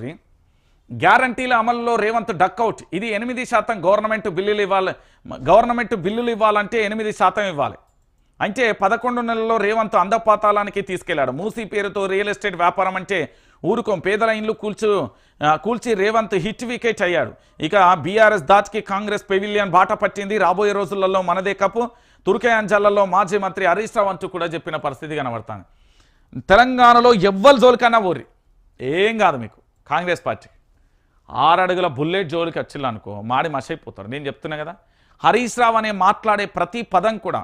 గ్యారంటీల అమలులో రేవంత్ డక్అవుట్ ఇది ఎనిమిది శాతం గవర్నమెంట్ బిల్లులు ఇవ్వాలి. గవర్నమెంట్ బిల్లులు ఇవ్వాలంటే ఎనిమిది శాతం ఇవ్వాలి. అంటే పదకొండు నెలల్లో రేవంత్ అందపాతాలానికి తీసుకెళ్ళాడు. మూసీ పేరుతో రియల్ ఎస్టేట్ వ్యాపారం అంటే ఊరుకోం. పేదల ఇండ్లు కూల్చు కూల్చి రేవంత్ హిట్ వికెట్ అయ్యాడు. ఇక బీఆర్ఎస్ దాచ్కి కాంగ్రెస్ పెవిలియన్ బాట పట్టింది. రాబోయే రోజులలో మనదే కప్పు. తుర్కయాంజాలలో మాజీ మంత్రి హరీష్ రావు అంటూ కూడా చెప్పిన పరిస్థితి కనబడుతుంది. తెలంగాణలో ఎవ్వరు జోలికన్నా ఊరి ఏం కాదు మీకు. కాంగ్రెస్ పార్టీ. ఆరడుగుల బుల్లెట్ జోలికి వచ్చిల్లు అనుకో మాడి మసైపోతారు. నేను చెప్తున్నా కదా హరీష్ రావు అనే మాట్లాడే ప్రతి పదం కూడా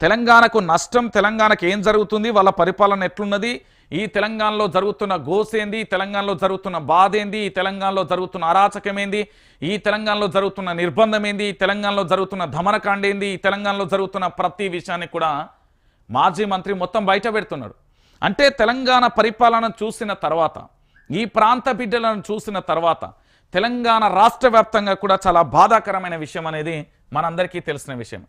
తెలంగాణకు నష్టం తెలంగాణకు ఏం జరుగుతుంది వాళ్ళ పరిపాలన ఎట్లున్నది ఈ తెలంగాణలో జరుగుతున్న గోసేంది తెలంగాణలో జరుగుతున్న బాధ ఏంది ఈ తెలంగాణలో జరుగుతున్న అరాచకం ఏంది ఈ తెలంగాణలో జరుగుతున్న నిర్బంధం ఏంది ఈ తెలంగాణలో జరుగుతున్న ధమనకాండ ఏంది ఈ తెలంగాణలో జరుగుతున్న ప్రతి విషయాన్ని కూడా మాజీ మంత్రి మొత్తం బయట పెడుతున్నాడు. అంటే తెలంగాణ పరిపాలన చూసిన తర్వాత ఈ ప్రాంత బిడ్డలను చూసిన తర్వాత తెలంగాణ రాష్ట్ర వ్యాప్తంగా కూడా చాలా బాధాకరమైన విషయం అనేది మనందరికీ తెలిసిన విషయం.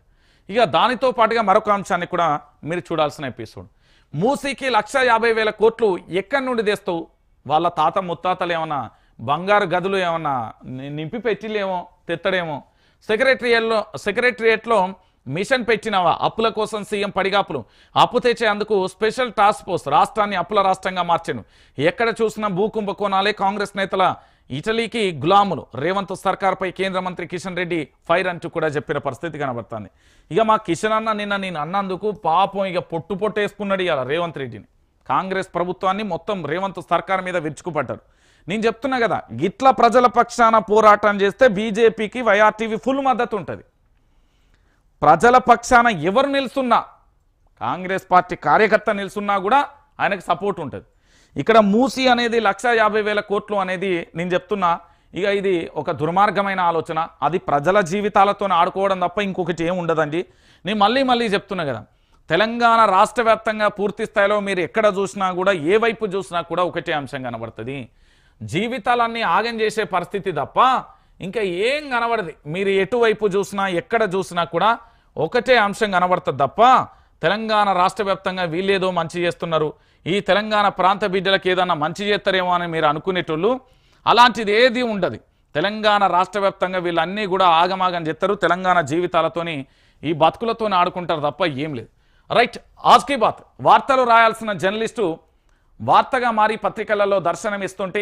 ఇక దానితో పాటుగా మరొక అంశాన్ని కూడా మీరు చూడాల్సిన ఎపిసోడ్. మూసీకి లక్ష యాభై వేల కోట్లు ఎక్కడి నుండి తెస్తావు వాళ్ళ తాత ముత్తాతలు ఏమన్నా బంగారు గదులు ఏమన్నా నింపి పెట్టిలేమో తెత్తడేమో. సెక్రటరియల్లో సెక్రటరియట్లో మిషన్ పెట్టినవా? అప్పుల కోసం సీఎం పడిగాపులు. అప్పు తెచ్చేందుకు స్పెషల్ టాస్క్ ఫోర్స్ రాష్ట్రాన్ని అప్పుల రాష్ట్రంగా మార్చాను. ఎక్కడ చూసినా భూకుంభకోణాలే కాంగ్రెస్ నేతల ఇటలీకి గులాములు. రేవంత్ సర్కార్పై కేంద్ర మంత్రి కిషన్ రెడ్డి ఫైర్ అంటూ కూడా చెప్పిన పరిస్థితి కనబడుతుంది. ఇక మా కిషన్ అన్న నిన్న నేను అన్నందుకు పాపం ఇక పొట్టు పొట్టు వేసుకున్నాడు ఇవాళ రేవంత్ రెడ్డిని. కాంగ్రెస్ ప్రభుత్వాన్ని మొత్తం రేవంత్ సర్కార్ మీద విరుచుకుపడ్డారు నేను చెప్తున్నా కదా గిట్ల ప్రజల పక్షాన పోరాటం చేస్తే బీజేపీకి వైఆర్టీవీ ఫుల్ మద్దతు ఉంటుంది. ప్రజల పక్షాన ఎవరు నిలుస్తున్నా కాంగ్రెస్ పార్టీ కార్యకర్త నిలుస్తున్నా కూడా ఆయనకు సపోర్ట్ ఉంటుంది. ఇక్కడ మూసి అనేది లక్ష యాభై వేల కోట్లు అనేది నేను చెప్తున్నా ఇక ఇది ఒక దుర్మార్గమైన ఆలోచన. అది ప్రజల జీవితాలతో ఆడుకోవడం తప్ప ఇంకొకటి ఏం ఉండదండి. నేను మళ్ళీ మళ్ళీ చెప్తున్నా కదా తెలంగాణ రాష్ట్ర వ్యాప్తంగా పూర్తి స్థాయిలో మీరు ఎక్కడ చూసినా కూడా ఏ వైపు చూసినా కూడా ఒకటే అంశం కనబడుతుంది. జీవితాలన్నీ ఆగం చేసే పరిస్థితి తప్ప ఇంకా ఏం కనబడదు. మీరు ఎటువైపు చూసినా ఎక్కడ చూసినా కూడా ఒకటే అంశం కనబడుతుంది తప్ప తెలంగాణ రాష్ట్ర వ్యాప్తంగా వీళ్ళేదో మంచి చేస్తున్నారు. ఈ తెలంగాణ ప్రాంత బిడ్డలకు ఏదన్నా మంచి చేస్తారేమో అని మీరు అనుకునేటోళ్ళు అలాంటిది ఏది ఉండదు. తెలంగాణ రాష్ట్ర వ్యాప్తంగా వీళ్ళన్నీ కూడా ఆగమాగం చేస్తారు. తెలంగాణ జీవితాలతోని ఈ బతుకులతోని ఆడుకుంటారు తప్ప ఏం లేదు. రైట్ ఆజ్కీ బాత్. వార్తలు రాయాల్సిన జర్నలిస్టు వార్తగా మారి పత్రికలలో దర్శనం ఇస్తుంటే